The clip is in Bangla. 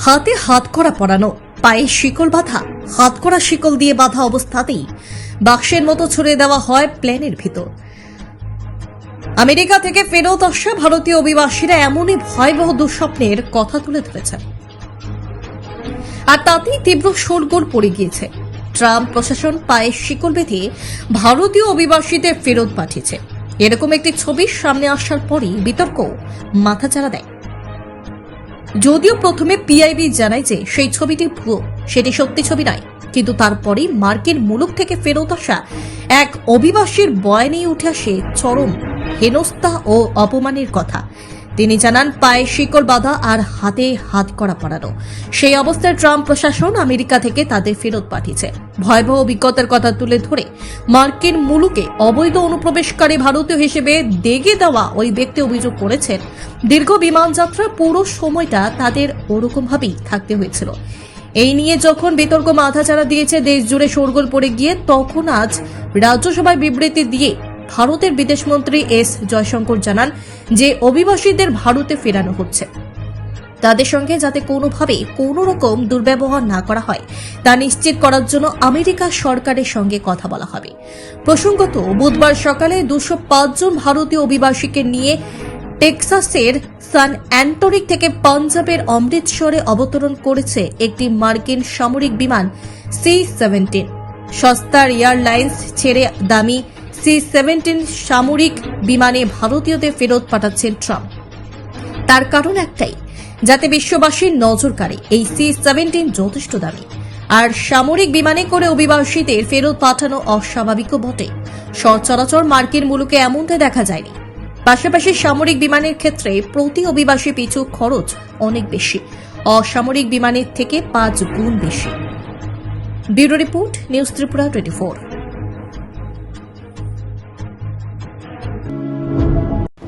হাতে হাত করা পরানো, পায়ে শিকল বাঁধা, হাত করা শিকল দিয়ে বাঁধা অবস্থাতেই বাক্সের মতো ছড়িয়ে দেওয়া হয় প্লেনের ভিতর। আমেরিকা থেকে ফেরত আসা ভারতীয় অভিবাসীরা এমনই ভয়াবহ দুঃস্বপ্নের কথা তুলে ধরেছেন। আর তাতেই তীব্র শোরগোল পড়ে গিয়েছে। ট্রাম্প প্রশাসন পায়ে শিকল বেঁধে ভারতীয় অভিবাসীদের ফেরত পাঠিয়েছে। এরকম একটি ছবি সামনে আসার পরই বিতর্ক মাথাচাড়া দেয়। যদিও প্রথমে পিআইবি জানায় যে সেই ছবিটি ভুয়ো, সেটি সত্যি ছবি নয়। কিন্তু তারপরেই মার্কিন মুলুক থেকে ফেরত আসা এক অভিবাসীর বয়ানেই উঠে আসে চরম হেনস্থা ও অপমানের কথা। তিনি জানান, পায়ে শিকল বাঁধা আর হাতে হাত করা পড়ানো সেই অবস্থায় ট্রাম্প প্রশাসন আমেরিকা থেকে তাদের ফেরত পাঠিয়েছে। ভয়াবহ অভিজ্ঞতার কথা তুলে ধরে মার্কিন মুলুকে অবৈধ অনুপ্রবেশকারী ভারতীয় হিসেবে দেগে দেওয়া ওই ব্যক্তি অভিযোগ করেছেন, দীর্ঘ বিমান যাত্রার পুরো সময়টা তাদের ওরকমভাবেই থাকতে হয়েছিল। এই নিয়ে যখন বিতর্ক মাথাচাড়া দিয়েছে দেশ জুড়ে শোরগোল পড়ে গিয়ে, তখন আজ রাজ্যসভায় বিবৃতি দিয়ে ভারতের বিদেশমন্ত্রী এস জয়শঙ্কর জানান যে, অভিবাসীদের ভারতে ফেরানো হচ্ছে। তাদের সঙ্গে যাতে কোনোভাবে কোনো রকম দুর্ব্যবহার না করা হয়, তা নিশ্চিত করার জন্য আমেরিকা সরকারের সঙ্গে কথা বলা হবে। প্রসঙ্গত, বুধবার সকালে দুশো জন ভারতীয় অভিবাসীকে নিয়ে টেক্সাসের সান অ্যান্টনিক থেকে পাঞ্জাবের অমৃতসরে অবতরণ করেছে একটি মার্কিন সামরিক বিমান সি সেভেন্টিন। সস্তার এয়ারলাইন্স ছেড়ে দামি সি সেভেন্টিন সামরিক বিমানে ভারতীয়দের ফেরত পাঠাচ্ছেন ট্রাম্প। তার কারণ একটাই, যাতে বিশ্ববাসীর নজর কাড়ে এই সি সেভেন্টিন যথেষ্ট দামি। আর সামরিক বিমানে করে অভিবাসীদের ফেরত পাঠানো অস্বাভাবিকও বটে। সচরাচর মার্কিন মুলুকে এমনটা দেখা যায়নি। পাশাপাশি সামরিক বিমানের ক্ষেত্রে প্রতি অভিবাসী পিছু খরচ অনেক বেশি। অসামরিক বিমানের থেকে পাঁচ গুণ বেশি। Bureau report, news Tripura twenty